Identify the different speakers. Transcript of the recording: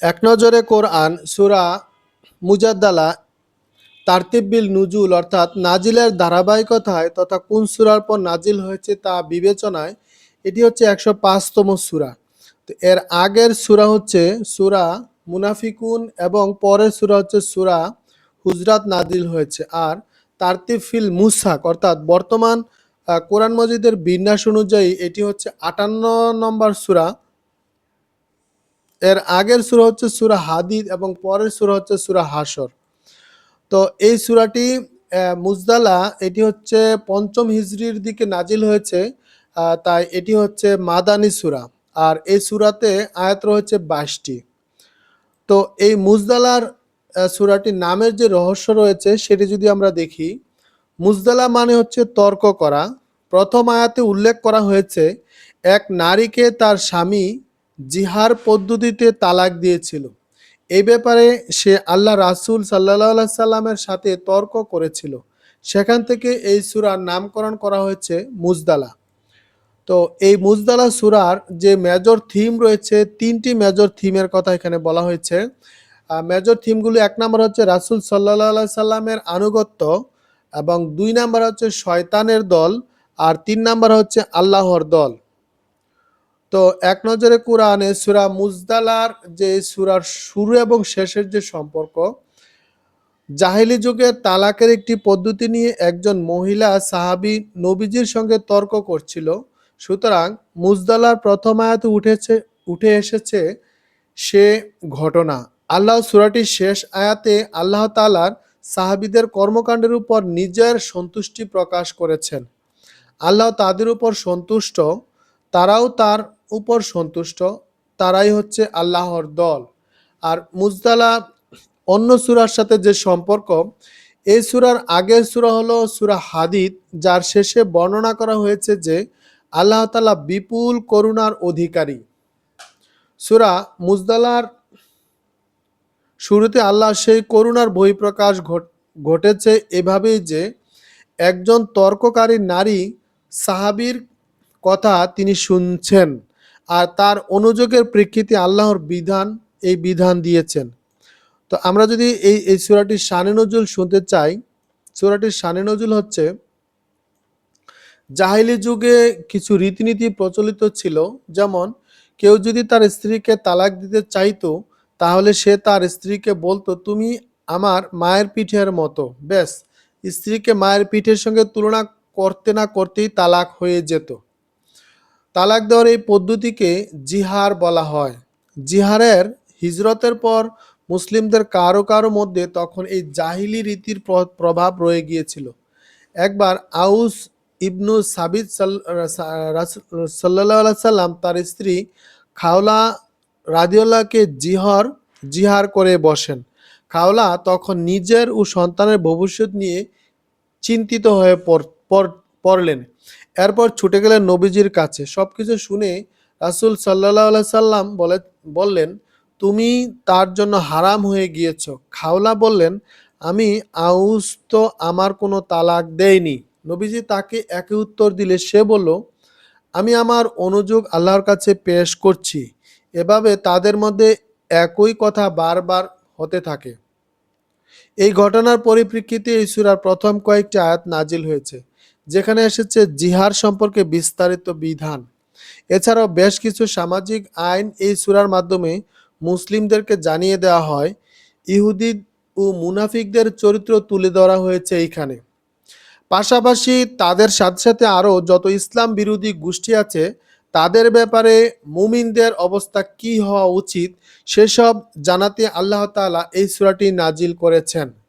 Speaker 1: এক নজরে কোরআন, সুরা মুজাদ্দালা তারতিব্বিল নুজুল অর্থাৎ নাজিলের ধারাবাহিকতায় তথা কোন সুরার পর নাজিল হয়েছে তা বিবেচনায় এটি হচ্ছে একশো পাঁচতম সুরা। তো এর আগের সুরা হচ্ছে সুরা মুনাফিকুন এবং পরের সুরা হচ্ছে সুরা হুজরাত নাজিল হয়েছে। আর তারতিব ফিল মুসাক অর্থাৎ বর্তমান কোরআন মজিদের বিন্যাস অনুযায়ী এটি হচ্ছে আটান্ন নম্বর সুরা এর আগের সুরা হচ্ছে সুরা হাদিদ এবং পরের সুরা হচ্ছে সুরা হাসর তো এই সুরাটি মুজদালা এটি হচ্ছে পঞ্চম হিজরির দিকে নাজিল হয়েছে তাই এটি হচ্ছে মাদানি সুরা। আর এই সুরাতে আয়াত রয়েছে বাইশটি। তো এই মুজদালার আহ, সুরাটির নামের যে রহস্য রয়েছে সেটি যদি আমরা দেখি মুজদালা মানে হচ্ছে তর্ক করা। প্রথম আয়াতে উল্লেখ করা হয়েছে এক নারীকে তার স্বামী জিহার পদ্ধতিতে তালাক দিয়েছিল। এ ব্যাপারে সে আল্লাহ রাসূল সাল্লাহ সাল্লামের সাথে তর্ক করেছিল। সেখান থেকে এই সুরার নামকরণ করা হয়েছে মুজদালা। তো এই মুজদালা সুরার যে মেজর থিম রয়েছে, তিনটি মেজর থিমের কথা এখানে বলা হয়েছে। মেজর থিমগুলি এক নম্বর হচ্ছে রাসূল সাল্লাহ সাল্লামের আনুগত্য এবং দুই নাম্বার হচ্ছে শয়তানের দল আর তিন নাম্বার হচ্ছে আল্লাহর দল। তো এক নজরে কোরআনে সুরা মুজদালার যে সুরার শুরু এবং শেষের যে সম্পর্ক, জাহিলি যুগে তালাকের একটি পদ্ধতি নিয়ে একজন মহিলা সাহাবী নবীজির সঙ্গে তর্ক করছিল। সুতরাং মুজদালার প্রথম আয়াতে উঠেছে, উঠে এসেছে সে ঘটনা। আল্লাহ সুরাটির শেষ আয়াতে আল্লাহ তালার সাহাবিদের কর্মকাণ্ডের উপর নিজের সন্তুষ্টি প্রকাশ করেছেন। আল্লাহ তাদের উপর সন্তুষ্ট, তারাও তার উপর সন্তুষ্ট, তারাই হচ্ছে আল্লাহর দল। আর মুজদালা অন্য সুরার সাথে যে সম্পর্ক, এই সুরার আগের সুরা হলো সুরা হাদিদ, যার শেষে বর্ণনা করা হয়েছে যে আল্লাহ তালা বিপুল করুণার অধিকারী। সুরা মুজদালার শুরুতে আল্লাহ সেই করুণার বহিঃপ্রকাশ ঘট- ঘটেছে এভাবেই যে একজন তর্ককারী নারী সাহাবীর কথা তিনি শুনছেন। আর তার অনুযোগের প্রেক্ষিতে আল্লাহর বিধান এই বিধান দিয়েছেন। তো আমরা যদি এই এই সুরাটির শানে নজুল শুনতে চাই সুরাটির শানে নজুল হচ্ছে, জাহিলি যুগে কিছু রীতিনীতি প্রচলিত ছিল, যেমন, কেউ যদি তার স্ত্রীকে তালাক দিতে চাইতো, তাহলে সে তার স্ত্রীকে বলতো, তুমি আমার মায়ের পিঠের মতো। ব্যাস, স্ত্রীকে মায়ের পিঠের সঙ্গে তুলনা করতে না করতেই তালাক হয়ে যেত। তালাক দেওয়ার এই পদ্ধতিকে জিহার বলা হয়। জিহারের হিজরতের পর মুসলিমদের কারও কারও মধ্যে তখন এই জাহিলি রীতির প্র- প্রভাব রয়ে গিয়েছিল। একবার আউস ইবনু সাবিদ সাল্লাহ সাল্লাম তার স্ত্রী খাওলা রাদিউল্লাহকে জিহর, জিহার করে বসেন। খাওলা তখন নিজের ও সন্তানের ভবিষ্যৎ নিয়ে চিন্তিত হয়ে পড়- পড়- পড়লেন। এরপর ছুটে গেলেন নবীজির কাছে। সব কিছু শুনে রাসুল সাল্লাহ সাল্লাম বলে বললেন, তুমি তার জন্য হারাম হয়ে গিয়েছ। খাওলা বললেন, আমি আউস তো আমার কোনো তালাক দেয়নি নবীজি তাকে একই উত্তর দিলে, সে বলল, আমি আমার অনুযোগ আল্লাহর কাছে পেশ করছি। এভাবে তাদের মধ্যে একই কথা বারবার হতে থাকে। এই ঘটনার পরিপ্রেক্ষিতে এই সূরার প্রথম কয়েকটি আয়াত নাজিল হয়েছে। যেখানে এসেছে জিহার সম্পর্কে বিস্তারিত বিধান। এছাড়াও বেশ কিছু সামাজিক আইন এই সূরার মাধ্যমে মুসলিমদেরকে জানিয়ে দেওয়া হয়। ইহুদি ও মুনাফিকদের চরিত্র তুলে ধরা হয়েছে এইখানে। পাশাপাশি তাদের সাথে সাথে আরও যত ইসলাম বিরোধী গোষ্ঠী আছে, তাদের ব্যাপারে মুমিনদের অবস্থা কি হওয়া উচিত, সেসব জানাতে আল্লাহ তাআলা এই সূরাটি নাজিল করেছেন।